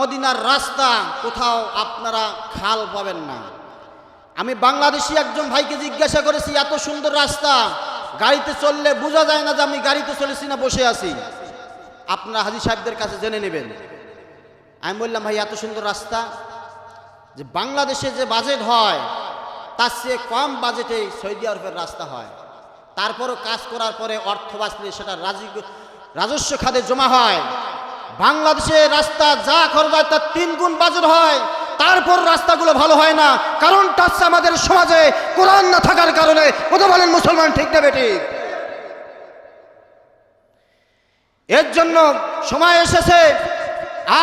মদিনার রাস্তা, কোথাও আপনারা খাল পাবেন না। আমি বাংলাদেশি একজন ভাইকে জিজ্ঞাসা করেছি, এত সুন্দর রাস্তা, গাড়িতে চললে বোঝা যায় না যে আমি গাড়িতে চলেছি না বসে আছি? আপনারা হাজি সাহেবদের কাছে জেনে নেবেন। আমি বললাম, ভাই, এত সুন্দর রাস্তা, যে বাংলাদেশে যে বাজেট হয়, তার চেয়ে কম বাজেটে সৌদি আরবের রাস্তা হয়। তারপরও কাজ করার পরে অর্থ বাঁচলে সেটা রাজি, রাজস্ব খাতে জমা হয়। বাংলাদেশে রাস্তা যা খরচ হয় তার তিন গুণ বাজেট হয়। তারপর রাস্তাগুলো ভালো হয় না। কারণটা হচ্ছে আমাদের সমাজে কোরআন না থাকার কারণে। কথা বলেন মুসলমান ঠিক না বেঠিক? এর জন্য সময় এসেছে।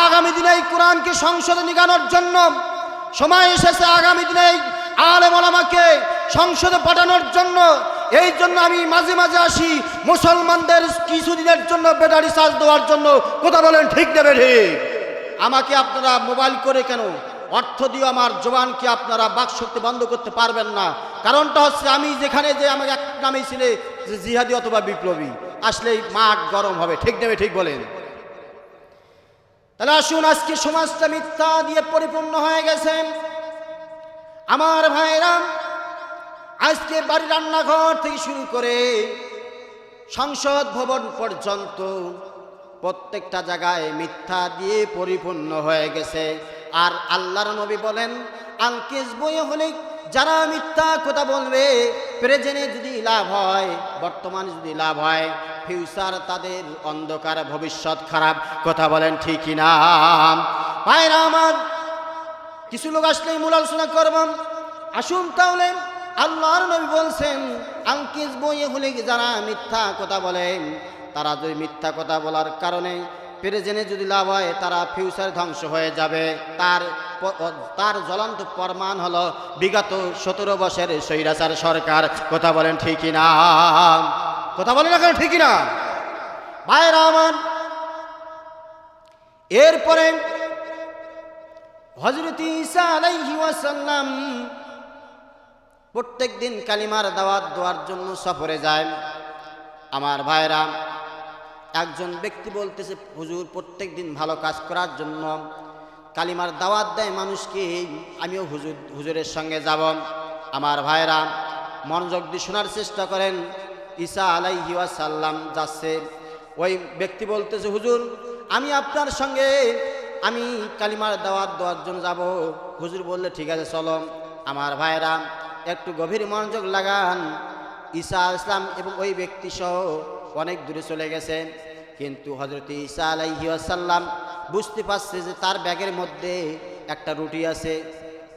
আগামী দিনে এই কোরআনকে সংসদে নিগানোর জন্য সময় এসেছে আগামী দিনে আলেম ওলামাকে সংসদে পাঠানোর জন্য। এই জন্য আমি মাঝে মাঝে আসি। মুসলমানদের কিছুদিনের জন্য ব্যাটারি চার্জ দেওয়ার জন্য। কথা বলেন ঠিক দেবে ঠিক আমাকে আপনারা মোবাইল করে কেন? অর্থ দিয়ে আমার জবানকে আপনারা বাক বাকশক্তি বন্ধ করতে পারবেন না। কারণটা হচ্ছে আমি যেখানে যে আমাকে এক নামেই ছিলে, যে জিহাদি অথবা বিপ্লবী। আসলেই মাঠ গরম হবে। ঠিক নেবে ঠিক বলেন। তাহলে আসুন, আজকে সমাজটা মিথ্যা দিয়ে পরিপূর্ণ হয়ে গেছে। আমার ভাইরা আজকে বাড়ি রান্নাঘর থেকে শুরু করে সংসদ ভবন পর্যন্ত প্রত্যেকটা জায়গায় মিথ্যা দিয়ে পরিপূর্ণ হয়ে গেছে। আর আল্লাহর নবী বলেন, আলকেশ বই হলে যারা মিথ্যা কথা বলবে, প্রেজেন্টে যদি লাভ হয়, বর্তমানে যদি লাভ হয়, ফিউচার তাদের অন্ধকার, ভবিষ্যৎ খারাপ কথা বলেন ঠিকই না ভাইরা আমার, কিছু লোক আসলেই মূল আলোচনা করব। আসুন তাহলে আল্লাহর নবী বলছেন আঙ্কিস বইয়ে হলে যারা মিথ্যা কথা বলেন তারা যদি মিথ্যা কথা বলার কারণে প্রেজেন্টে যদি লাভ হয়, তারা ফিউচার ধ্বংস হয়ে যাবে। তার তার জ্বলন্ত প্রমাণ হলো বিগত সতেরো বছরের সৈরাচার সরকার। কথা বলেন ঠিকই না? কথা বলেন এখন ঠিকই না? ভাইরা আমার এরপরে হজরত ঈসা আলাইহি ওয়াসাল্লাম প্রত্যেক দিন কালিমার দাওয়াত দেওয়ার জন্য সফরে যায়। আমার ভাইরা, একজন ব্যক্তি বলতেছে, হুজুর প্রত্যেক দিন ভালো কাজ করার জন্য কালিমার দাওয়াত দেয় মানুষকে, আমিও হুজুর, হুজুরের সঙ্গে যাব। আমার ভাইরা, মনোযোগ দিয়ে শোনার চেষ্টা করেন। ঈসা ওয়াসাল্লাম যাচ্ছে। ওই ব্যক্তি বলতেছে, হুজুর, আমি আপনার সঙ্গে, আমি কালিমার দাওয়াত দেওয়ার জন্য যাব। হুজুর বললে, ঠিক আছে, চলো। আমার ভাইরা একটু গভীর মনোযোগ লাগান। ঈসা ইসলাম এবং ওই ব্যক্তি সহ অনেক দূরে চলে গেছে। কিন্তু হজরত ঈসা আলাইহি আসাল্লাম বুঝতে পারছে যে তার ব্যাগের মধ্যে একটা রুটি আছে।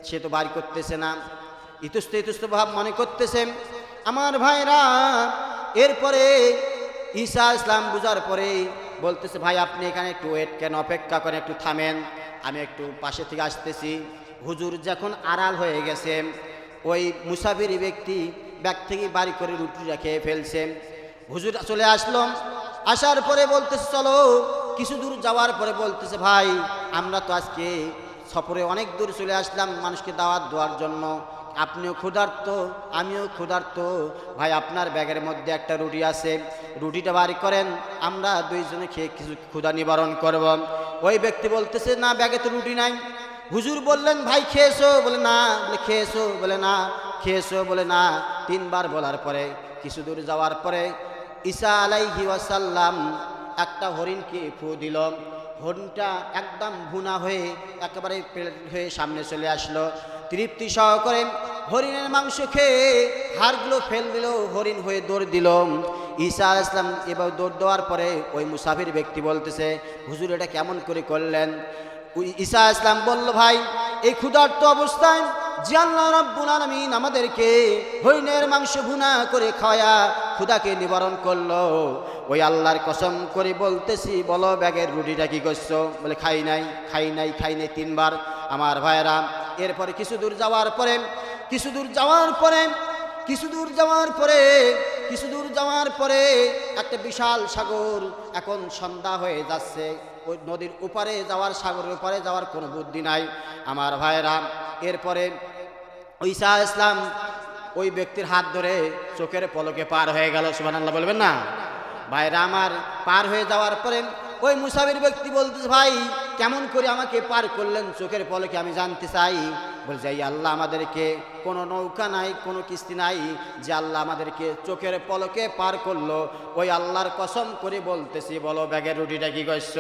সে তো বাড়ি করতেছে না। ইতস্ত ইতস্ত ভাব মনে করতেছে, আমার ভাইরা, এরপরে ঈসা ইসলাম বুঝার পরে বলতেছে, ভাই, আপনি এখানে একটু ওয়েট কেন? অপেক্ষা করেন, একটু থামেন। আমি একটু পাশে থেকে আসতেছি। হুজুর যখন আড়াল হয়ে গেছে ওই মুসাফির ব্যক্তি ব্যাগ থেকে বাড়ি করে রুটিটা খেয়ে ফেলছে। হুজুর চলে আসলাম আসার পরে বলতেছে, চলো, কিছু দূর যাওয়ার পরে বলতেছে, ভাই, আমরা তো আজকে সফরে অনেক দূর চলে আসলাম মানুষকে দাওয়াত দেওয়ার জন্য। আপনিও ক্ষুধার্ত, আমিও ক্ষুধার্ত। ভাই, আপনার ব্যাগের মধ্যে একটা রুটি আছে। রুটিটা বাড়ি করেন, আমরা দুইজনে খেয়ে কিছু ক্ষুধা নিবারণ করব। ওই ব্যক্তি বলতেছে, না, ব্যাগে তো রুটি নাই। হুজুর বললেন, ভাই, খেয়েছো? বলে, না। বলে, খেয়েছো? বলে, না। খেয়েছো? বলে, না। তিনবার বলার পরে, কিছু দূর যাওয়ার পরে, ঈসা আলাইহি ওয়াসাল্লাম একটা হরিণকে ফু দিল। হরিণটা একদম ভুনা হয়ে একেবারে প্লেট হয়ে সামনে চলে আসলো। তৃপ্তি সহকারে হরিণের মাংস খেয়ে হাড়গুলো ফেল দিল, হরিণ হয়ে দৌড় দিল। ঈসা আলাইহিস সালাম এবার দৌড় দেওয়ার পরে ওই মুসাফির ব্যক্তি বলতেছে, হুজুর, এটা কেমন করে করলেন? ঈসা ইসলাম বলল, ভাই, এই ক্ষুধার্ত অবস্থায় আল্লাহ রব্বুল আমাদেরকে হরিণের মাংস ভুনা করে খাওয়া ক্ষুধাকে নিবারণ করল। ওই আল্লাহর কসম করে বলতেছি, বলো, ব্যাগের রুটিটা কি করছ? বলে, খাই নাই খাই নাই খাই নাই তিনবার। আমার ভাইয়েরা, এরপরে কিছু দূর যাওয়ার পরে, কিছু দূর যাওয়ার পরে, কিছু দূর যাওয়ার পরে, কিছু দূর যাওয়ার পরে একটা বিশাল সাগর এখন সন্ধ্যা হয়ে যাচ্ছে। ওই নদীর উপারে যাওয়ার, সাগরের উপারে যাওয়ার কোনো বুদ্ধি নাই। আমার ভাইয়েরা, এরপরে ঈসা ইসলাম ওই ব্যক্তির হাত ধরে চোখের পলকে পার হয়ে গেল। সুবহানাল্লাহ বলবেন না? ভাইরা আমার পার হয়ে যাওয়ার পরে ওই মুসাফির ব্যক্তি বলতেছে, ভাই, কেমন করে আমাকে পার করলেন চোখের পলকে আমি জানতে চাই। বলছে এই আল্লাহ আমাদেরকে কোনো নৌকা নাই, কোনো কিস্তি নাই, যে আল্লাহ আমাদেরকে চোখের পলকে পার করল। ওই আল্লাহর কসম করে বলতেছি, বলো, ব্যাগের রুটিটা কি করছ?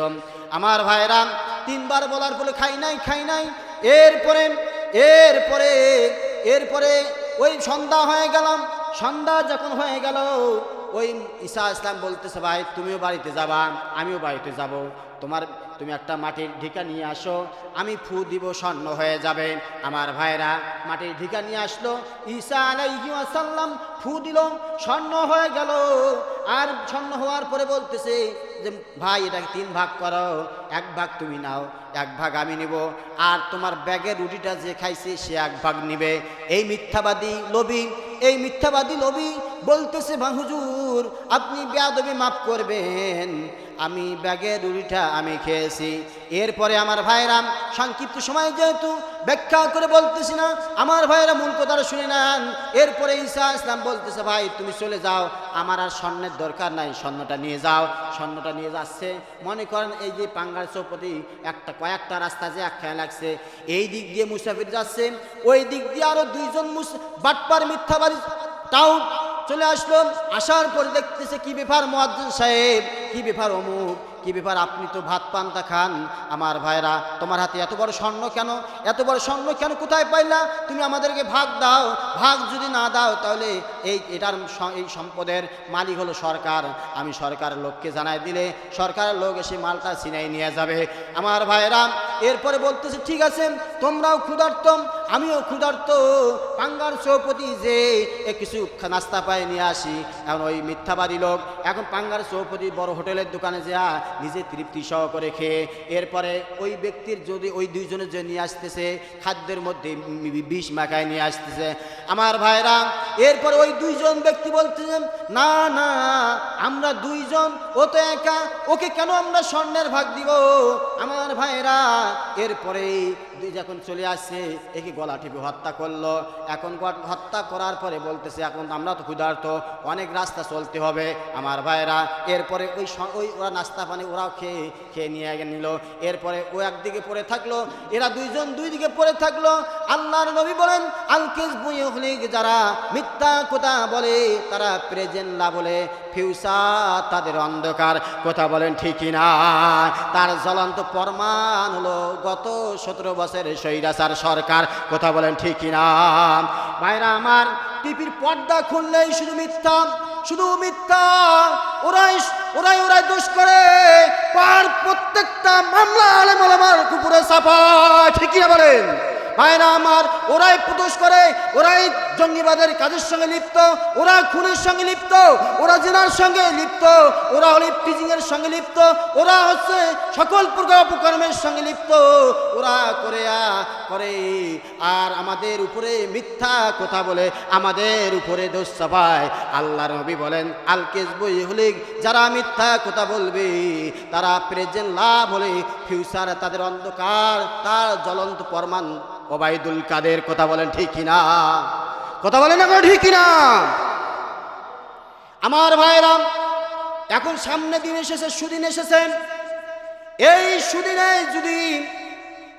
আমার ভাইরা তিনবার বলার বলে খাই নাই খাই নাই। এরপরে এরপরে এরপরে ওই সন্ধ্যা হয়ে গেলাম। সন্ধ্যা যখন হয়ে গেল ওই ঈশা ইসলাম বলতেছে, ভাই, তুমিও বাড়িতে যাবা, আমিও বাড়িতে যাব। তোমার, তুমি একটা মাটির ঢিকা নিয়ে আসো, আমি ফু দিব, স্বর্ণ হয়ে যাবে। আমার ভাইরা মাটির ঢিকা নিয়ে আসলো। ঈসা আলাইহি আসাল্লাম ফু দিল, স্বর্ণ হয়ে গেল। আর স্বর্ণ হওয়ার পরে বলতেছে যে, ভাই, এটাকে তিন ভাগ করো, এক ভাগ তুমি নাও, এক ভাগ আমি নিব। আর তোমার ব্যাগের রুটিটা যে খাইছে, সে এক ভাগ নিবে। এই মিথ্যাবাদী লোভী এই মিথ্যাবাদী লবি বলতেছে বাহুজুর আপনি বেয়াদবি মাফ করবেন। আমি ব্যাগের রুটিটা আমি খেয়েছি। এরপরে আমার ভাইরাম সংক্ষিপ্ত সময় যেহেতু ব্যাখ্যা করে বলতেছি না, আমার ভাইরা মূল কথাটা শুনে নেন। এরপরে ঈসা ইসলাম বলতেছে, ভাই, তুমি চলে যাও। আমার আর স্বর্ণের দরকার নাই, স্বর্ণটা নিয়ে যাও। স্বর্ণটা নিয়ে যাচ্ছে। মনে করেন এই যে পাঙ্গার চৌপতি, একটা কয়েকটা রাস্তা যে এক একখানে লাগছে, এই দিক দিয়ে মুসাফির যাচ্ছে। ওই দিক দিয়ে আরও দুইজন মুস, বাটপার মিথ্যাবাদী তাও চলে আসলো। আসার পরে দেখতেছে কি ব্যাপার, মোয়াজ্জিন সাহেব? কি ব্যাপার অমুক? কি ব্যাপার? আপনি তো ভাত পান্তা খান। আমার ভাইরা, তোমার হাতে এত বড় স্বর্ণ কেন? এত বড় স্বর্ণ কেন কোথায় পাইলা? তুমি আমাদেরকে ভাগ দাও। ভাগ যদি না দাও, তাহলে এই, এটার এই সম্পদের মালিক হলো সরকার। আমি সরকারের লোককে জানাই দিলে সরকারের লোক এসে মালটা ছিনাই নিয়ে যাবে। আমার ভাইরা এরপরে বলতেছে, ঠিক আছে, তোমরাও ক্ষুধার্ত আমিও ক্ষুধার্ত। পাঙ্গার চৌপতি যে কিছু নাস্তা পায় নিয়ে আসি। এখন ওই মিথ্যাবাদী লোক, এখন পাঙ্গার চৌপতি বড় হোটেলের দোকানে যা, নিজে তৃপ্তি সহ করে খেয়ে, এরপরে ওই ব্যক্তির যদি ওই দুইজনের যে নিয়ে আসতেছে, খাদ্যের মধ্যে বিষ মাখায় নিয়ে আসতেছে। আমার ভাইরা, এরপরে ওই দুইজন ব্যক্তি বলতেছেন না না, আমরা দুইজন, ও তো একা, ওকে কেন আমরা স্বর্ণের ভাগ দিব? আমার ভাইরা এরপরে দুই যখন চলে আসছে একে গলা টিপে হত্যা করল। এখন হত্যা করার পরে বলতেছে, এখন আমরা তো ক্ষুধার্ত, অনেক রাস্তা চলতে হবে আমার ভাইরা এরপরে ওই ওই ওরা নাস্তা পানি ওরাও খেয়ে খেয়ে নিয়ে নিল। এরপরে ও একদিকে পড়ে থাকল, এরা দুইজন দুই দিকে পড়ে থাকল। আল্লাহর নবী বলেন, আলকেস বুয়ে হলে যারা মিথ্যা কথা বলে, তারা প্রেজেন্ট না বলে ফিউচার তাদের অন্ধকার। কথা বলেন ঠিকই না। তার জ্বলন্ত প্রমাণ হলো, গত সতেরো বছরের সৈরাচার সরকার। কথা বলেন ঠিক না ভাইরা আমার টিপির পর্দা খুললেই শুধু মিথ্যা শুধু মিথ্যা। ওরাই ওরাই ওরাই দোষ করে। পার প্রত্যেকটা মামলা আলেম আমার কুকুরে সাফা ঠিকই বলেন? ভাইরা আমার, ওরাই প্রদোষ করে, ওরাই জঙ্গিবাদের কাজের সঙ্গে লিপ্ত, ওরা খুনের সঙ্গে লিপ্ত, ওরা জেনার সঙ্গে লিপ্ত, ওরা হলি এর সঙ্গে লিপ্ত, ওরা হচ্ছে সকল প্রকার অপকর্মের সঙ্গে লিপ্ত, ওরা করে করে, আর আমাদের উপরে মিথ্যা কথা বলে, আমাদের উপরে দোষ চাপায়। আল্লাহ নবী বলেন আল বই হলে যারা মিথ্যা কথা বলবে, তারা প্রেজেন্ট লাভ হলে ফিউচার তাদের অন্ধকার, তার জ্বলন্ত প্রমাণ ওবায়দুল কাদের, কথা বলেন ঠিক কিনা? কথা বলেন না ঠিক কিনা? আমার ভাইরাম এখন সামনে দিন এসেছে, সুদিন এসেছেন। এই সুদিনে যদি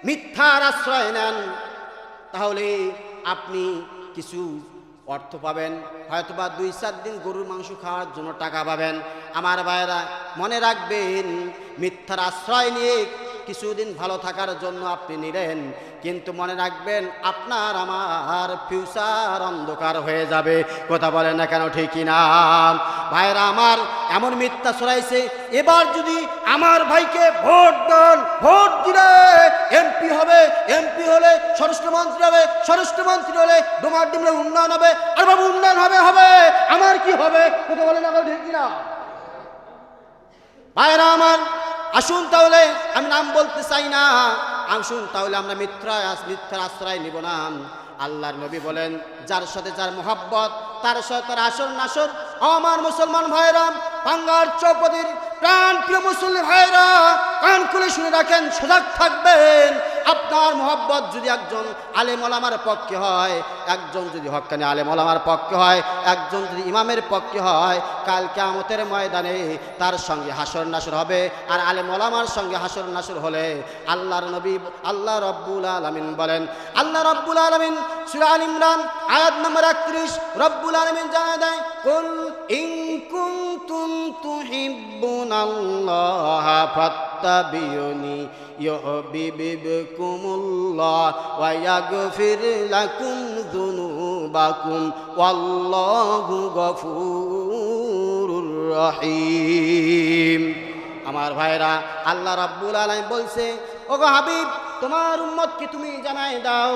মিথ্যার আশ্রয় নেন, তাহলে আপনি কিছু অর্থ পাবেন। হয়তোবা দুই, চার দিন গরুর মাংস খাওয়ার জন্য টাকা পাবেন। আমার ভাইয়েরা, মনে রাখবেন, মিথ্যার আশ্রয় নিয়ে কিছুদিন ভালো থাকার জন্য আপনি নিলেন কিন্তু মনে রাখবেন আপনার, আমার ফিউচার অন্ধকার হয়ে যাবে। কথা বলেন না কেন ঠিকই না? ভাইরা আমার, এমন মিথ্যা ছড়াইছে, এবার যদি আমার ভাইকে ভোট দেন, ভোট দিলে এমপি হবে, এমপি হলে স্বরাষ্ট্রমন্ত্রী হবে স্বরাষ্ট্রমন্ত্রী হলে ডোমার ডিমলে উন্নয়ন হবে, আর বাবু উন্নয়ন হবে হবে। আমার কি হবে? কথা বলেন না ঠিকই না? ভাইরা আমার আসুন তাহলে, আমি নাম বলতে চাই না। আসুন তাহলে আমরা মিথ্যা মিথ্যার আশ্রয় নিব না। আল্লাহর নবী বলেন, যার সাথে যার মোহাব্বত, তার সাথে তার আসর নাসর। আমার মুসলমান ভাইরাম বাঙ্গার চৌপদীর প্রাণ প্রিয় মুসলিম ভাইরা, কান খুলে শুনে রাখেন, সজাগ থাকবেন। আপনার মহাব্বত যদি একজন আলেম ওলামার পক্ষে হয়, একজন যদি হক্কানি আলেম ওলামার পক্ষে হয়, একজন যদি ইমামের পক্ষে হয়, কাল কেয়ামতের ময়দানে তার সঙ্গে হাসর নাসর হবে। আর আলেম ওলামার সঙ্গে হাসর নাসর হলে আল্লাহর নবী, আল্লাহ রব্বুল আলমিন বলেন, আল্লাহ রব্বুল আলমিন সুরা আল ইমরান আয়াত নম্বর একত্রিশ, রব্বুল আলমিন জানা দেয়, কুল ইউহিব্বুকুমুল্লাহ ওয়া ইয়াগফির লাকুম যুনুবাকুম ওয়াল্লাহু গফুরুর রহিম। আমার ভাইরা, আল্লাহ রাব্বুল আলামিন বলছে, ওগো হাবিব, তোমার উম্মতকে তুমি জানাই দাও।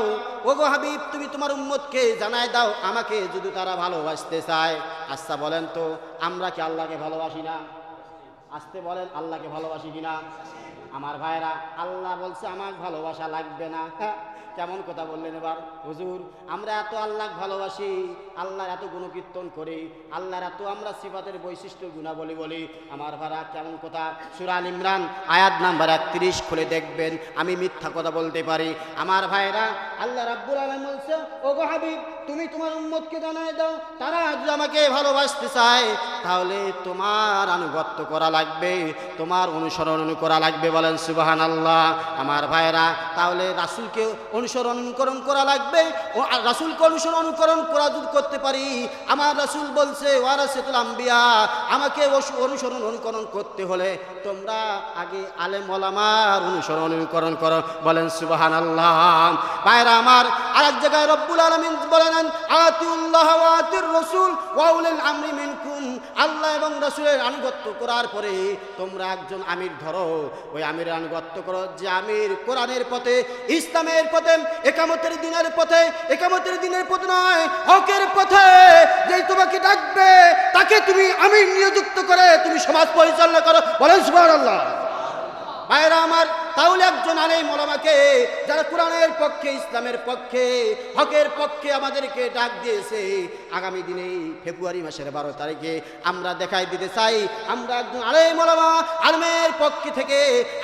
ওগো হাবিব, তুমি তোমার উম্মতকে জানাই দাও। আমাকে যদি তারা ভালোবাসতে চায় আচ্ছা বলেন তো, আমরা কি আল্লাহকে ভালোবাসি না? আসতে বলেন, আল্লাহকে ভালোবাসি কিনা? আমার ভাইরা আল্লাহ বলছে আমার ভালোবাসা লাগবে না। হ্যাঁ, কেমন কথা বললেন এবার? হুজুর, আমরা এত আল্লাহ ভালোবাসি, আল্লাহর এত গুণকীর্তন করি, আল্লাহর এত আমরা সিফাতের বৈশিষ্ট্য গুণাবলী বলি। আমার ভাড়া, কেমন কথা? সুরাল ইমরান, আয়াত নাম্বার একত্রিশ, খুলে দেখবেন, আমি মিথ্যা কথা বলতে পারি। আমার ভাইরা, আল্লাহ রাব্বুল আলম বলছে ও গো হাবিব, তুমি তোমার উম্মতকে জানাই দাও, তারা যদি আমাকে ভালোবাসতে চায়, তাহলে তোমার আনুগত্য করা লাগবে, তোমার অনুসরণ করা লাগবে বলেন সুবাহান আল্লাহ আমার ভাইরা, তাহলে রাসুলকে অনুসরণ অনুকরণ করা লাগবে। ও রাসুলকে অনুসরণ অনুকরণ করা যদি করতে পারি, আমার রাসুল বলছে, ওয়ারাসেতুল আম্বিয়া, আমাকে অনুসরণ অনুকরণ করতে হলে তোমরা আগে আলেম ওলামার অনুসরণ অনুকরণ করো। বলেন সুবাহান আল্লাহ ভাইরা আমার, আরেক জায়গায় রব্বুল আলমিন বলেন, আতিউল্লাহ আতির রসুল ওয়াউলিল আমরি মিনকুম। আল্লাহ এবং রসুলের আনুগত্য করার পরে তোমরা একজন আমির ধরো। ওই আমিরের আনুগত্য করো যে আমির কোরআনের পথে, ইসলামের পথে একামতের দিনের পথে, একামতের দিনের পথে নয়, হকের পথে যে তোমাকে ডাকবে, তাকে তুমি আমি নিযুক্ত করে তুমি সমাজ পরিচালনা করো। বলেন আল্লাহ ভাইরা আমার তাহলে একজন আলেম ওলামাকে যারা কোরআনের পক্ষে, ইসলামের পক্ষে, হকের পক্ষে আমাদেরকে ডাক দিয়েছে, আগামী দিনে ফেব্রুয়ারি মাসের বারো তারিখে আমরা দেখাই দিতে চাই, আমরা একজন আলেম ওলামা, আলমের পক্ষে থেকে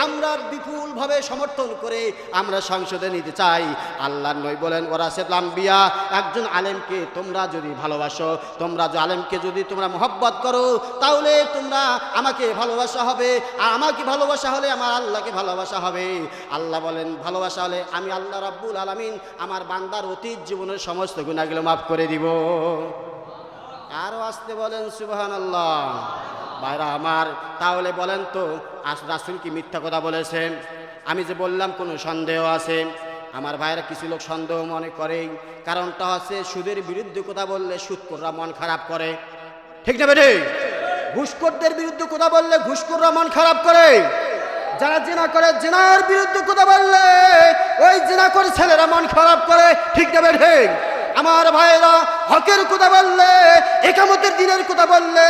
আমরা বিপুলভাবে সমর্থন করে আমরা সংসদে নিতে চাই। আল্লাহ নই বলেন ওরা বিয়া একজন আলেমকে তোমরা যদি ভালোবাসো, তোমরা আলেমকে যদি তোমরা মহব্বত করো, তাহলে তোমরা আমাকে ভালোবাসা হবে, আর আমাকে ভালোবাসা হলে আমার আল্লাহকে ভালোবাসা হবে। আল্লাহ বলেন, ভালোবাসা হলে আমি আল্লাহ রাব্বুল আলামিন আমার বান্দার অতীত জীবনের সমস্ত গুণাগুলো মাফ করে দিব। আরও আসতে বলেন সুবাহান আল্লাহ ভাইরা আমার, তাহলে বলেন তো রাসুল কি মিথ্যা কথা বলেছেন? আমি যে বললাম, কোনো সন্দেহ আছে? আমার ভাইরা কিছু লোক সন্দেহ মনে করে। কারণটা হচ্ছে, সুদের বিরুদ্ধে কথা বললে সুদকররা মন খারাপ করে। ঠিক না বেটে ঘুষখোরদের বিরুদ্ধে কথা বললে ঘুষখোররা মন খারাপ করে। যারা জেনা করে, জেনার বিরুদ্ধে কথা বললে, ওই জেনা করে ছেলেরা মন খারাপ করে, ঠিক না ঠিক আমার ভাইরা হকের কথা বললে, একামতের দিনের কথা বললে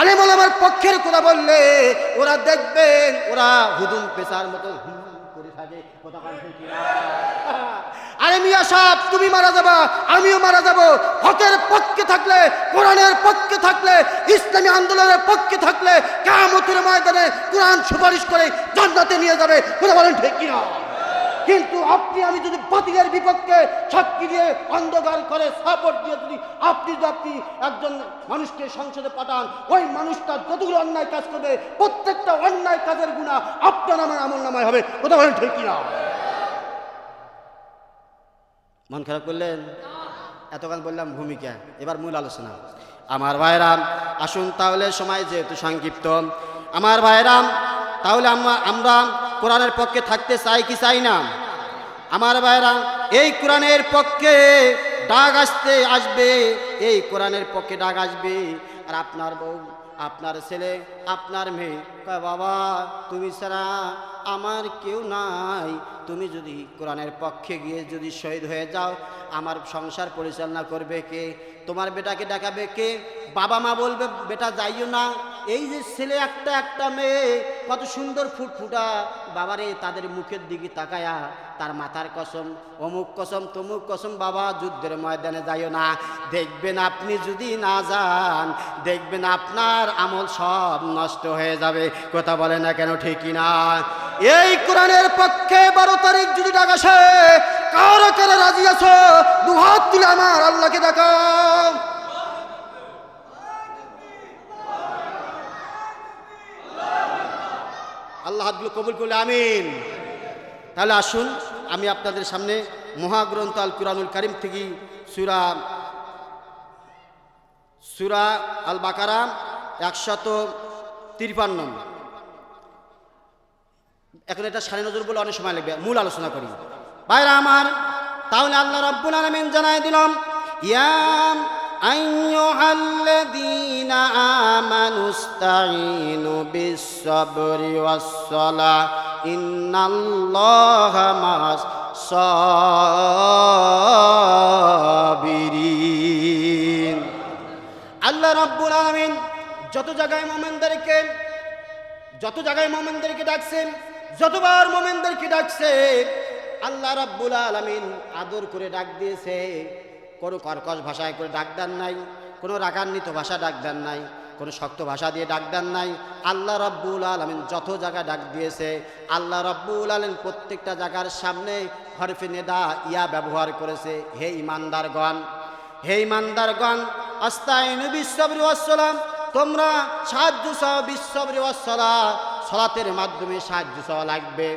আলেম আমার পক্ষের কথা বললে, ওরা দেখবেন ওরা হুদুম পেশার মতো করে থাকে কথা? আরে মিয়া সাহেব, তুমি মারা যাবা, আমিও মারা যাব। হকের পক্ষে থাকলে, কোরআনের পক্ষে থাকলে, ইসলামী আন্দোলনের পক্ষে থাকলে কামতের ময়দানে কোরআন সুপারিশ করে জান্নাতে নিয়ে যাবে। কথা বলেন ঠিক কিনা? কিন্তু আপনি, আমি যদি বাতিলের বিপক্ষে সাক্ষী দিয়ে অন্ধকার করে সাপোর্ট দিয়ে যদি আপনি যদি আপনি একজন মানুষকে সংসদে পাঠান, ওই মানুষটা যতগুলো অন্যায় কাজ করবে, প্রত্যেকটা অন্যায় কাজের গুণা আপনার আমার আমল নামায় হবে। কথা বলেন ঠিক কিনা? মন খারাপ করলেন? এতকাল বললাম, ভূমিকা। এবার মূল আলোচনা। আমার ভাইরাম, আসুন তাহলে সময় যেহেতু সংক্ষিপ্ত। আমার ভাইরাম, তাহলে আমরা আমরা কোরআনের পক্ষে থাকতে চাই কি চাই না? আমার ভাইরা এই কোরআনের পক্ষে ডাক আসতে আসবে, এই কোরআনের পক্ষে ডাক আসবে। আর আপনার বউ, আপনার ছেলে আপনার মেয়ে। কয়, বাবা, তুমি ছাড়া আমার কেউ নাই। তুমি যদি কোরআনের পক্ষে গিয়ে যদি শহীদ হয়ে যাও, আমার সংসার পরিচালনা করবে কে? তোমার বেটাকে ডাকাবে কে? বাবা মা বলবে, বেটা, যাইও না। এই যে ছেলে একটা একটা মেয়ে, কত সুন্দর ফুটফুটা। বাবারে, তাদের মুখের দিকে তাকায়া, তার মাথার কসম, অমুক কসম, তমুক কসম, বাবা, যুদ্ধের ময়দানে যাইও না। দেখবেন আপনি যদি না যান, দেখবেন আপনার আমল সব নষ্ট হয়ে যাবে। কথা বলে না কেন, ঠিকই না। এই কোরআনের পক্ষে বারো তারিখ যদি ডাক আসে কারা কারা রাজি আছো? দু হাত তুলে আমার আল্লাহকে দেখাও। আল্লাহ হাতগুলো কবুল করলে, আমিন। তাহলে আসুন, আমি আপনাদের সামনে মহাগ্রন্থ আল কুরআনুল কারিম থেকে সুরা সুরা আল বাকারা একশত তিরপান্ন। এখন এটা সাড়ে নজর বলে অনেক সময় লাগবে। মূল আলোচনা করি। ভাইরা আমার, তাহলে আল্লাহ রব্বুল আলমিন জানাই দিলাম ইয়াম আল্লাহ রব্বুল আলামিন যত জায়গায় মোমেনদেরকে, যত জায়গায় মোমেনদেরকে ডাকছেন, যতবার মোমেনদেরকে ডাকছে, আল্লাহ রাব্বুল আলামিন আদর করে ডাক দিয়েছে। কোনো কর্কশ ভাষায় করে ডাক দেন নাই, কোনো রাগান্বিত ভাষা ডাক দেন নাই, কোনো শক্ত ভাষা দিয়ে ডাক দেন নাই। আল্লাহ রাব্বুল আলামিন যত জায়গায় ডাক দিয়েছে, আল্লাহ রাব্বুল আলামিন প্রত্যেকটা জায়গার সামনে হরফে নেদা, ইয়া ব্যবহার করেছে। হে ইমানদারগণ হে ইমানদারগণ, আস্তাইনু বিশ্ববরি ওয়াসসালাম তোমরা সাহায্য বিশ্ববরি ওয়াসসালা সলাতের মাধ্যমে সাহায্য চাওয়া লাগবে।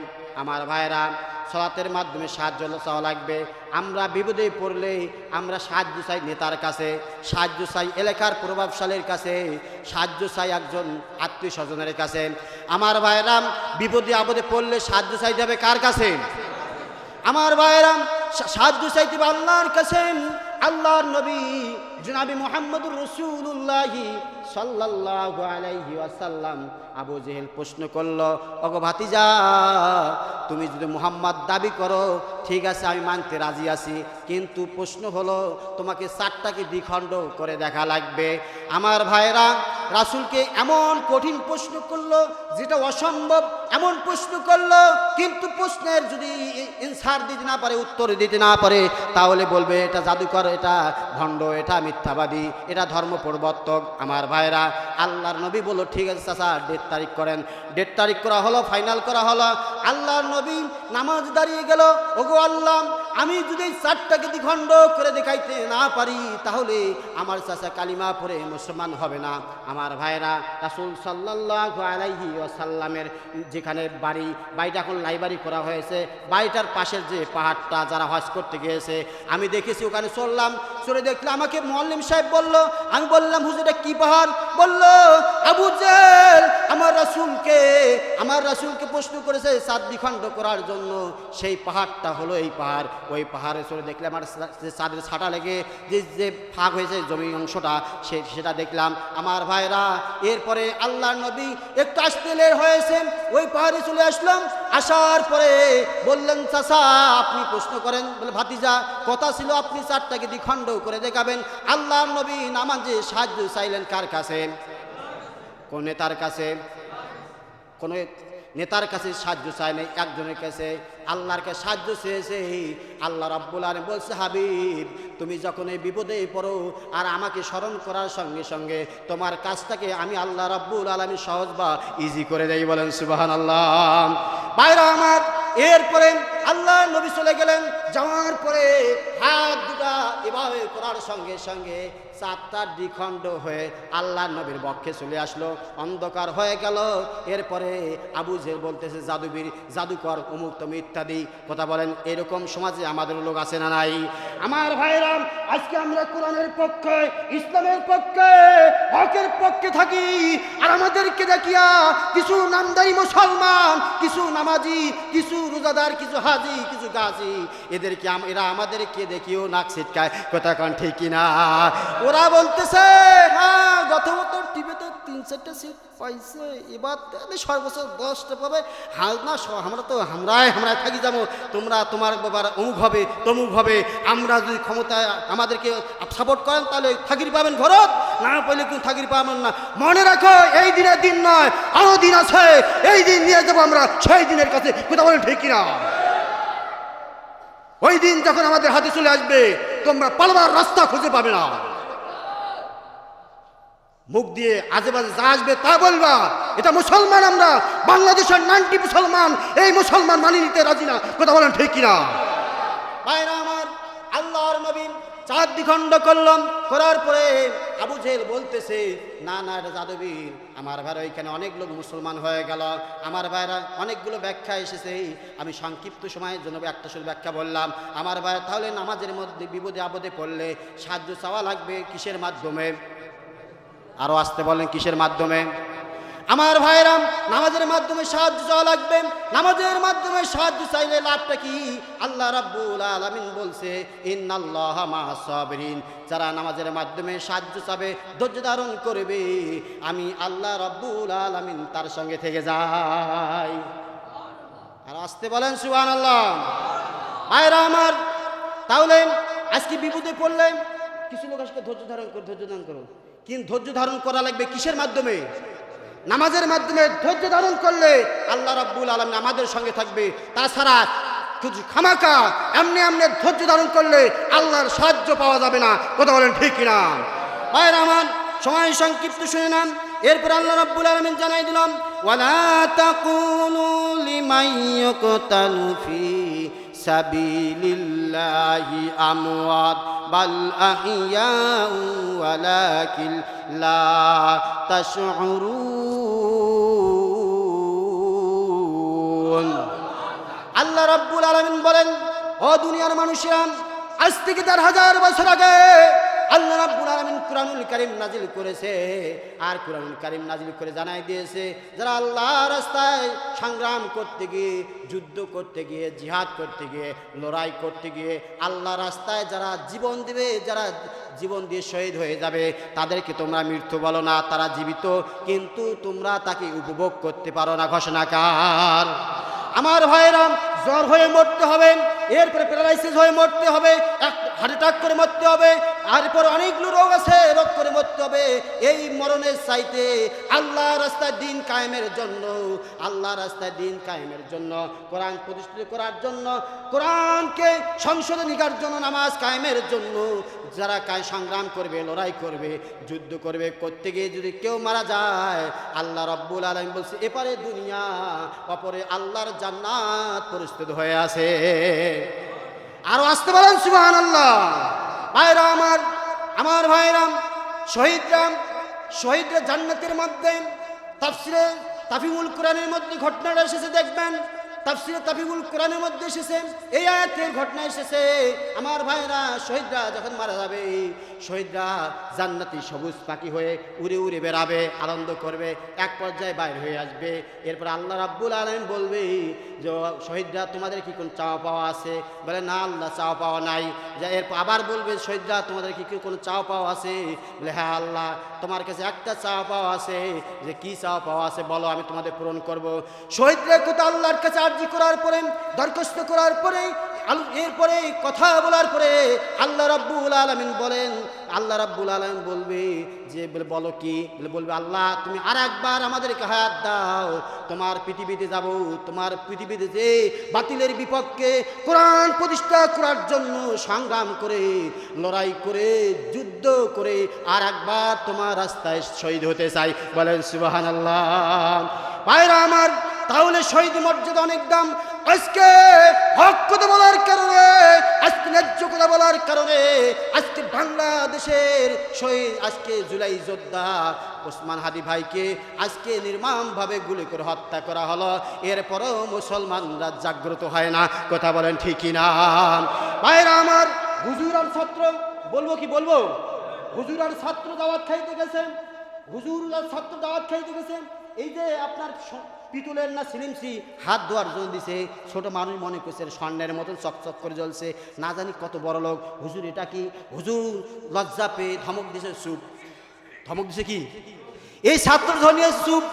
আমার ভাইরা, সলাতের মাধ্যমে সাহায্য চাওয়া লাগবে। আমরা বিপদে পড়লে আমরা সাহায্য চাই নেতার কাছে, সাহায্য চাই এলাকার প্রভাবশালীর কাছে, সাহায্য চাই একজন আত্মীয় স্বজনের কাছে। আমার ভাইরাম বিপদে আপদে পড়লে সাহায্য চাইতে হবে কার কাছে? আমার ভাইরাম সাহায্য চাইতে আল্লাহর কাছে। আল্লাহর নবী জনাবি মোহাম্মদুর রসুল্লাহি সাল্লাহ আলাইহি আসাল্লাম আবু জেহেল প্রশ্ন করল অগ ভাতিজা, তুমি যদি মোহাম্মদ দাবি করো, ঠিক আছে, আমি মানতে রাজি আছি। কিন্তু প্রশ্ন হলো, তোমাকে চারটাকে দ্বিখণ্ড করে দেখা লাগবে। আমার ভাইরা রাসূলকে এমন কঠিন প্রশ্ন করল, যেটা অসম্ভব, এমন প্রশ্ন করল, কিন্তু প্রশ্নের যদি ইনসার দিতে না পারে, উত্তর দিতে না পারে, তাহলে বলবে, এটা জাদুকর, এটা ভণ্ড, এটা মিথ্যাবাদী, এটা ধর্ম পরিবর্তক আমার ভাইরা। আল্লাহর নবী বলল, ঠিক আছে চাচা ডেট তারিখ করেন। ডেট তারিখ করা হলো ফাইনাল করা হলো। আল্লাহর নবী নামাজ দাঁড়িয়ে গেল, ওগো আল্লাহ আমি যদি চারটাকে দ্বিখণ্ড করে দেখাইতে না পারি, তাহলে আমার চাচা কালিমা পরে মুসলমান হবে না। আমার ভাইরা, রাসুল সাল্লাহ আলাইহি ওয়াসাল্লামের যেখানে বাড়ি বাড়িটা এখন লাইব্রেরি করা হয়েছে, বাড়িটার পাশের যে পাহাড়টা যারা হজ করতে গিয়েছে, আমি দেখেছি ওখানে চললাম চলে দেখলে আমাকে মোয়াল্লিম সাহেব বলল, আমি বললাম, হুজুর, এটা কি পাহাড়? বলল, আবু জেল আমার রাসূলকে আমার রাসূলকে প্রশ্ন করেছে সাত দ্বিখণ্ড করার জন্য। সেই পাহাড়টা হলো এই পাহাড়। ওই পাহাড়ে চলে দেখলে আমার চাঁদের ছাটা লেগে যে যে ফাঁক হয়েছে জমি অংশটা, সে সেটা দেখলাম। আমার ভাইরা, এরপরে আল্লাহ নবী একটু আসতে হয়েছে, ওই পাহাড়ে চলে আসলাম। আসার পরে বললেন, চাচা, আপনি প্রশ্ন করেন। বলে, ভাতিজা, কথা ছিল আপনি চারটাকে দ্বিখণ্ড করে দেখাবেন। আল্লাহ নবী নামাজে সাহায্য চাইলেন কার কাছে? কোন নেতার কাছে? কোন নেতার কাছে সাহায্য চায় একজনের কাছে আল্লাহর কাছে সাহায্য চেয়েছে। আল্লাহ রাব্বুল আলামিন বলছে, হাবিব, তুমি যখন এই বিপদে পড়ো আর আমাকে স্মরণ করার সঙ্গে সঙ্গে তোমার কাজটাকে আমি আল্লাহ রাব্বুল আলামিন সহজ বা ইজি করে দেই বলেন সুবাহান আল্লাহ বাইরা আমার, এরপরে আল্লাহ নবী চলে গেলেন। যাওয়ার পরে হাত দুটা এভাবে করার সঙ্গে সঙ্গে চারটা দ্বিখণ্ড হয়ে আল্লাহ নবীর বক্ষে চলে আসলো। অন্ধকার হয়ে গেল। এরপরে আবু জেল বলতেছে, জাদুবীর, জাদুকর অমুক তমুক ইত্যাদি কথা বলেন, এরকম সমাজে আমাদের লোক আছে না নাই? আমার ভাইরাম আজকে আমরা কোরআনের পক্ষে, ইসলামের পক্ষে, হকের পক্ষে থাকি। আর আমাদেরকে দেখিয়া কিছু নামদারি মুসলমান, কিছু নামাজি, কিছু রোজাদার, কিছু হাজি, কিছু গাজি, এদেরকে এরা আমাদেরকে দেখিও নাক ছিটকায়। কথা কন ঠিক কিনা ওরা বলতেছে হ্যাঁ গত বছর টিভিতে তিন চারটে সিট পাইছে। এবার সর্বোচ্চ দশটা পাবে। হাল না আমরা তো, আমরাই আমরাই থাকি যাব। তোমরা তোমার বাবার অমুক হবে, তমুক হবে। আমরা যদি ক্ষমতায় আমাদেরকে সাপোর্ট করেন, তাহলে থাকির পাবেন ঘরত। না পাইলে কিন্তু থাকির পাবেন না। মনে রাখো, এই দিনের দিন নয়, আরও দিন আছে। এই দিন নিয়ে যাব আমরা, সেই দিনের কাছে। কথা বলেন ঠিক কিনা? ওই দিন যখন আমাদের হাতে চলে আসবে, তোমরা পালবার রাস্তা খুঁজে পাবে না। মুখ দিয়ে আজে যা আসবে তা বলবা। এটা মুসলমান আমরা, বাংলাদেশের নাইনটি মুসলমান, এই মুসলমান মানি নিতে রাজি না। কথা বলেন ঠিক কিনা? ভাইরা আমার, আল্লাহর নবী চার দ্বিখণ্ড করলাম, করার পরে আবু জেল বলতেছে, না না, এটা জাদবীর আমার ভাইরা এখানে অনেক লোক মুসলমান হয়ে গেল। আমার ভাইরা, অনেকগুলো ব্যাখ্যা এসেছে। আমি সংক্ষিপ্ত সময়ের জন্য একটা শুধু ব্যাখ্যা বললাম। আমার ভাইরা, তাহলে নামাজের মধ্যে বিপদে আপদে পড়লে সাহায্য চাওয়া লাগবে কিসের মাধ্যমে? আরও আসতে বলেন কিসের মাধ্যমে? আমার ভাইরাম নামাজের মাধ্যমে সাহায্য চাওয়া লাগবে। নামাজের মাধ্যমে সাহায্য চাইলে লাভটা কি? আল্লাহ রাব্বুল আলামিন বলছে, ইন্নাল্লাহ মা সাবিরিন। যারা নামাজের মাধ্যমে সাহায্য চাবে, ধৈর্য ধারণ করবে। আমি আল্লাহ রাব্বুল আলামিন তার সঙ্গে থেকে যাই। আর আসতে বলেন সুবহান আল্লাহ ভাইরা আমার, তাহলে আজকে বিপদে পড়লে কিছু লোক আজকে ধৈর্য ধারণ করো ধৈর্য ধারণ করো কিন্তু ধৈর্য ধারণ করা লাগবে কিসের মাধ্যমে? নামাজের মাধ্যমে ধৈর্য ধারণ করলে আল্লাহ রাব্বুল আলম আমাদের সঙ্গে থাকবে। তাছাড়া কিছু খামাকা এমনি এমনি ধৈর্য ধারণ করলে আল্লাহর সাহায্য পাওয়া যাবে না। কথা বলেন ঠিক কিনা? ভাইয়ের আমার সময় সংক্ষিপ্ত শুনে নাম। এরপর আল্লাহ রাব্বুল আলামিন জানাই দিলাম, ওয়ালা তাকুনু লিমান ইয়াকতালু ফি সাবিলিল্লাহি আমওয়াত, বাল আহইয়াউ ওয়ালাকিন লা তাশউরুন। আল্লাহ রাব্বুল আলামিন বলেন, ও দুনিয়ার মানুষেরা, আজ থেকে চার হাজার বছর আগে আল্লাহ রাব্বুল আলামিন কুরআনুল কারীম নাজিল করেছে। আর কুরআনুল কারীম নাজিল করে জানাই দিয়েছে, যারা আল্লাহ রাস্তায় সংগ্রাম করতে গিয়ে, যুদ্ধ করতে গিয়ে, জিহাদ করতে গিয়ে, লড়াই করতে গিয়ে আল্লাহ রাস্তায় যারা জীবন দিবে, যারা জীবন দিয়ে শহীদ হয়ে যাবে, তাদেরকে তোমরা মৃত্যু বলো না, তারা জীবিত, কিন্তু তোমরা তাকে উপভোগ করতে পারো না। ঘোষণাকার আমার ভাইয়েরাম জ্বর হয়ে মরতে হবে, এরপরে প্যারালাইসিস হয়ে মরতে হবে, এক হার্ট অ্যাটাক করে মরতে হবে, আর এরপর অনেকগুলো রোগ আছে, রোগ করে মরতে হবে। এই মরণের চাইতে আল্লাহ রাস্তায় দিন কায়েমের জন্য, আল্লাহ রাস্তায় দিন কায়েমের জন্য, কোরআন প্রতিষ্ঠিত করার জন্য, কোরআনকে সংশোধনিকার জন্য, নামাজ কায়েমের জন্য, যারা কায় সংগ্রাম করবে, লড়াই করবে, যুদ্ধ করবে করতে গিয়ে যদি কেউ মারা যায়, আল্লাহ রব্বুল আলম বলছে, এপারে দুনিয়া, অপরে আল্লাহর জান্নাত পরিস্থিত হয়ে আছে। আরও আসতে পারেন সুবাহান আল্লাহ ভাইরা আমার আমার ভাইরাম শহীদরাম শহীদরা জান্নাতের মধ্যে, তাফসিরে তাফিমুল কোরআনের মধ্যে ঘটনাটা এসেছে, দেখবেন। তাফসিরে তাফিমুল কোরআনের মধ্যে এসেছে, এই আয়াতের ঘটনা এসেছে, আমার ভাইরা শহীদরা যখন মারা যাবে, শহীদরা জান্নাতি সবুজ পাখি হয়ে উড়ে উড়ে বেড়াবে, আনন্দ করবে, এক পর্যায়ে বাইর হয়ে আসবে। এরপর আল্লাহ রাব্বুল আলম বলবে, যে শহীদরা, তোমাদের কি কোন চাওয়া পাওয়া আছে? বলে, না, আল্লাহ চাওয়া পাওয়া নাই। যে এরপর আবার বলবে, শহীদরা, তোমাদের কি কি কোনো চাওয়া পাওয়া আছে? বলে হ্যাঁ আল্লাহ, তোমার কাছে একটা চাওয়া পাওয়া আছে। যে কি চাওয়া পাওয়া আছে বলো, আমি তোমাদের পূরণ করব। শহীদরা কোথাও আল্লাহর কাছে আর্জি করার পরে, দরখাস্ত করার পরে এরপরে কথা বলার পরে আল্লাহ রাব্বুল আলমিন বলেন, আল্লাহ রাব্বুল আলমিন বলবে যে, বলে কি? বলে, বলবে, আল্লাহ, তুমি আর একবার আমাদেরকে হায়াত দাও। তোমার পৃথিবীতে যাব, তোমার পৃথিবীতে যে বাতিলের বিপক্ষে কোরআন প্রতিষ্ঠা করার জন্য সংগ্রাম করে, লড়াই করে, যুদ্ধ করে আর একবার তোমার রাস্তায় শহীদ হতে চাই। বলেন সুবাহান আল্লাহ ভাইরা আমার তাহলে শহীদ মর্যাদা অনেক দাম। আজকে হক কথা বলার কারণে, আজকে ন্যায্য কথা বলার কারণে আজকে বাংলাদেশের শহীদ, আজকে জুলাই যোদ্ধা ওসমান হাদি ভাইকে আজকে নির্মমভাবে গুলি করে হত্যা করা হলো। এরপরেও মুসলমানরা জাগ্রত হয় না। কথা বলেন ঠিকই না ভাইরা আমার, হুজুর আর ছাত্র, বলব কি বলব? হুজুর আর ছাত্র দাওয়াত খাইতে গেছেন? হুজুর আর ছাত্র দাওয়াত খাইতে গেছেন? এই যে আপনার পিতলের না সিলিমসি হাত ধোয়ার জন্য দিছে। ছোট মানুষ মনে করছে স্বর্ণের মতন চকচক করে জ্বলছে। না জানি কত বড় লোক। হুজুর, এটা কি? হুজুর, লজ্জা পেয়ে ধমক দিছে চুপ। ধমক দিছে কি? এই ছাত্র ধনিয়ে চুপ।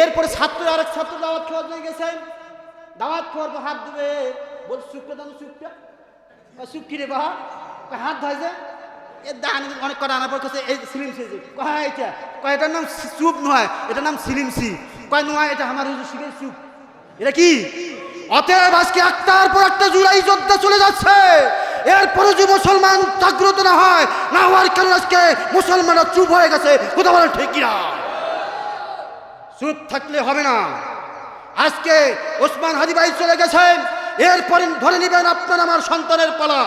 এরপরে ছাত্র আরেক ছাত্র দাওয়াত খাওয়া দিয়ে গেছেন দাওয়াত খাওয়ার পর হাত ধুবে। বল চুপটা দাও চুপটা চুপ কিরে বাহা হাত ধয় যে এ দান অনেক কটা আনার পর কাছে এই সিলিম সি কয় এটা? কয় এটার নাম চুপ নয়, এটার নাম সিলিম সি কয় নয় এটা? আমার হুজুর শিখে চুপ। এটা কি? অতএব আজকে একটার পর একটা জুলাই যোদ্ধা চলে যাচ্ছে। এরপরে যে মুসলমান জাগ্রত না হয়, না হওয়ার কারণে আজকে মুসলমানরা চুপ হয়ে গেছে। কোথাও বলেন ঠিক না চুপ থাকলে হবে না। আজকে ওসমান হাদি ভাই চলে গেছেন। এরপরে ধরে নেবেন আপনার, আমার সন্তানের পালা।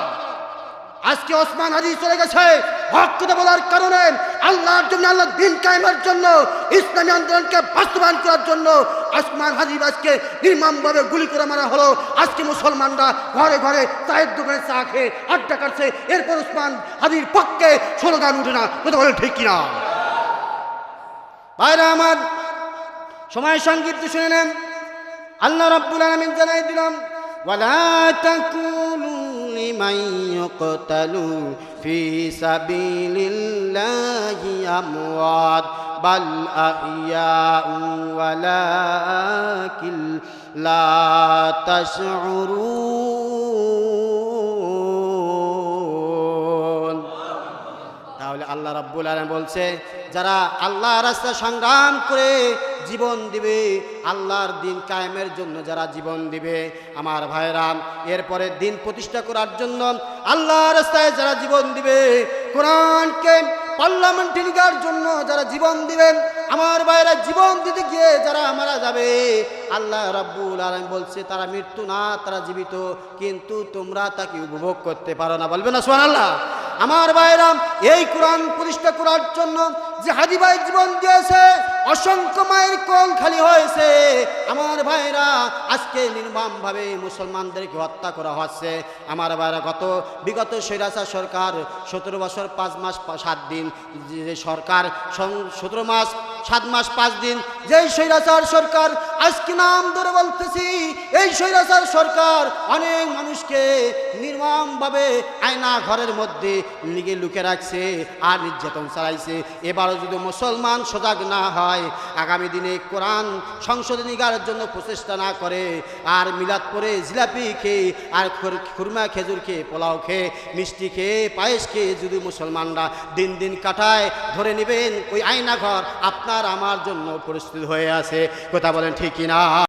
আজকে ওসমান হাদি চলে গেছে। হক বলার কারণে আল্লাহর জন্য আল্লাহ দিন কায়েমের জন্য, ইসলামী আন্দোলনকে বাস্তবায়ন করার জন্য ওসমান হাদি আজকে নির্মমভাবে গুলি করে মারা হলো। আজকে মুসলমানরা ঘরে ঘরে চায়ের দোকানে চা খেয়ে আড্ডা কাটছে। এরপর ওসমান হাদির পক্ষে স্লোগান উঠে না। কথা বলেন ঠিক কিনা? ভাইরা আমার, সময় সংক্ষিপ্ত শুনে নেন। আল্লাহ রাব্বুল আলামিন জানাই দিলাম, ওয়ালা তাকুলু লিমান ইয়ুকতালু ফি সাবিলিল্লাহি আমওয়াত, বাল আহইয়াউ ওয়ালাকিন লা তাশউরুন। তাহলে আল্লাহ রাব্বুল আলম বলছে, যারা আল্লাহ রাস্তা সংগ্রাম করে জীবন দিবে, আল্লাহর দিন কায়েমের জন্য যারা জীবন দিবে। আমার ভাইরাম এরপরে দিন প্রতিষ্ঠা করার জন্য আল্লাহ রাস্তায় যারা জীবন দিবে, কোরআনকে পার্লামেন্টে নিগার জন্য যারা জীবন দিবেন আমার ভাইরা জীবন দিতে গিয়ে যারা মারা যাবে, আল্লাহ রাব্বুল আলম বলছে, তারা মৃত্যু না, তারা জীবিত, কিন্তু তোমরা তাকে উপভোগ করতে পারো না। বলবে না সোহান আল্লাহ আমার ভাইরাম এই কোরআন প্রতিষ্ঠা করার জন্য যে হাজি ভাই জীবন দিয়েছে অসংখ্য মায়ের কোল খালি হয়েছে। আমার ভাইরা আজকে নির্মমভাবে মুসলমানদেরকে হত্যা করা হচ্ছে। আমার ভাইরা গত, বিগত স্বৈরাচার সরকার সতেরো বছর পাঁচ মাস, সাত দিন, যে সরকার সতেরো মাস, সাত মাস, পাঁচ দিন, যেই স্বৈরাচার সরকার, আজকে নাম ধরে বলতেছি, এই স্বৈরাচার সরকার অনেক মানুষকে নির্মমভাবে আয়না ঘরের মধ্যে লিগে লুকে রাখছে আর নির্যাতন চালাইছে। এবারও যদি মুসলমান সজাগ না হয়, আগামী দিনে কোরআন সংসদে নিগারের জন্য প্রচেষ্টা না করে, আর মিলাদ পরে জিলাপি খেয়ে, আর খুর- খুরমা খেজুর খেয়ে, পোলাও খেয়ে, মিষ্টি খেয়ে, পায়েস খেয়ে যদি মুসলমানরা দিন দিন কাটায়, ধরে নেবেন ওই আয়নাঘর আপনার আমার জন্য পরিস্থিতি হয়ে আছে। কথা বলেন ঠিকই কিনা?